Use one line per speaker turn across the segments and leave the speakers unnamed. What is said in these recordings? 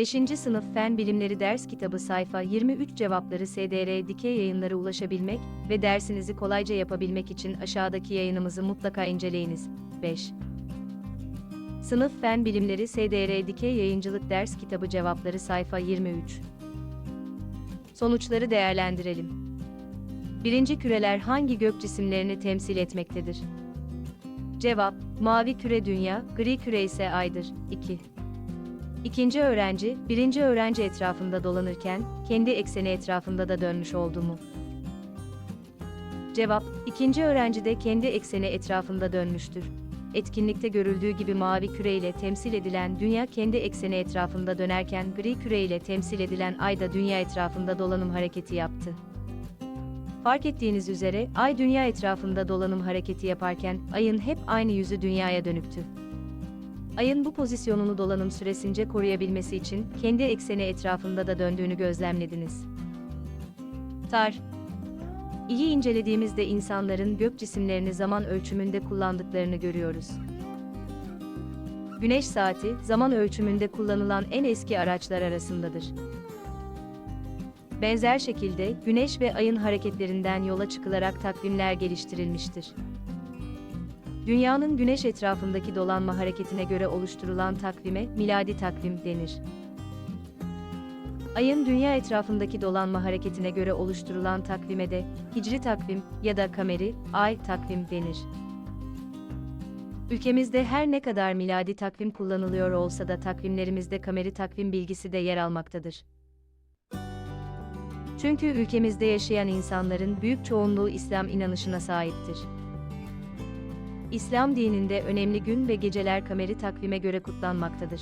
5. Sınıf Fen Bilimleri Ders Kitabı sayfa 23 cevapları SDR Dikey Yayınları ulaşabilmek ve dersinizi kolayca yapabilmek için aşağıdaki yayınımızı mutlaka inceleyiniz. 5. Sınıf Fen Bilimleri SDR Dikey Yayıncılık Ders Kitabı cevapları sayfa 23. Sonuçları değerlendirelim. Birinci küreler hangi gök cisimlerini temsil etmektedir? Cevap, mavi küre dünya, gri küre ise aydır. 2. İkinci öğrenci, birinci öğrenci etrafında dolanırken, kendi ekseni etrafında da dönmüş oldu mu? Cevap, ikinci öğrenci de kendi ekseni etrafında dönmüştür. Etkinlikte görüldüğü gibi mavi küre ile temsil edilen dünya kendi ekseni etrafında dönerken gri küre ile temsil edilen ay da dünya etrafında dolanım hareketi yaptı. Fark ettiğiniz üzere, ay dünya etrafında dolanım hareketi yaparken, ayın hep aynı yüzü dünyaya dönüktü. Ayın bu pozisyonunu dolanım süresince koruyabilmesi için, kendi ekseni etrafında da döndüğünü gözlemlediniz. Tar İyi incelediğimizde insanların gök cisimlerini zaman ölçümünde kullandıklarını görüyoruz. Güneş saati, zaman ölçümünde kullanılan en eski araçlar arasındadır. Benzer şekilde, Güneş ve Ay'ın hareketlerinden yola çıkılarak takvimler geliştirilmiştir. Dünyanın Güneş etrafındaki dolanma hareketine göre oluşturulan takvime miladi takvim denir. Ayın Dünya etrafındaki dolanma hareketine göre oluşturulan takvime de Hicri takvim ya da kameri ay takvim denir. Ülkemizde her ne kadar miladi takvim kullanılıyor olsa da takvimlerimizde kameri takvim bilgisi de yer almaktadır. Çünkü ülkemizde yaşayan insanların büyük çoğunluğu İslam inanışına sahiptir. İslam dininde önemli gün ve geceler kameri takvime göre kutlanmaktadır.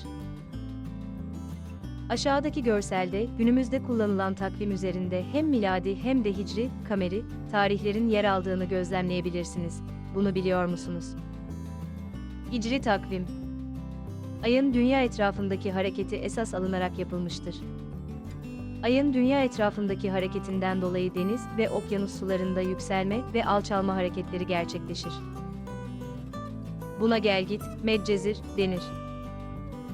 Aşağıdaki görselde günümüzde kullanılan takvim üzerinde hem miladi hem de hicri, kameri, tarihlerin yer aldığını gözlemleyebilirsiniz. Bunu biliyor musunuz? Hicri takvim Ayın dünya etrafındaki hareketi esas alınarak yapılmıştır. Ayın dünya etrafındaki hareketinden dolayı deniz ve okyanus sularında yükselme ve alçalma hareketleri gerçekleşir. Buna gelgit, medcezir denir.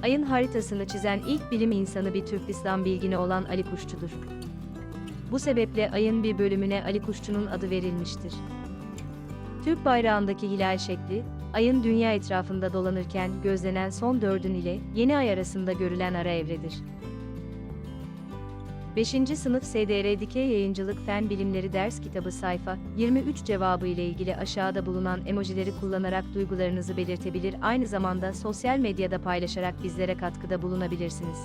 Ayın haritasını çizen ilk bilim insanı bir Türk İslam bilgini olan Ali Kuşçu'dur. Bu sebeple ayın bir bölümüne Ali Kuşçu'nun adı verilmiştir. Türk bayrağındaki hilal şekli, ayın dünya etrafında dolanırken gözlenen son dördün ile yeni ay arasında görülen ara evredir. 5. Sınıf SDR Dikey Yayıncılık Fen Bilimleri Ders Kitabı sayfa 23 cevabı ile ilgili aşağıda bulunan emojileri kullanarak duygularınızı belirtebilir aynı zamanda sosyal medyada paylaşarak bizlere katkıda bulunabilirsiniz.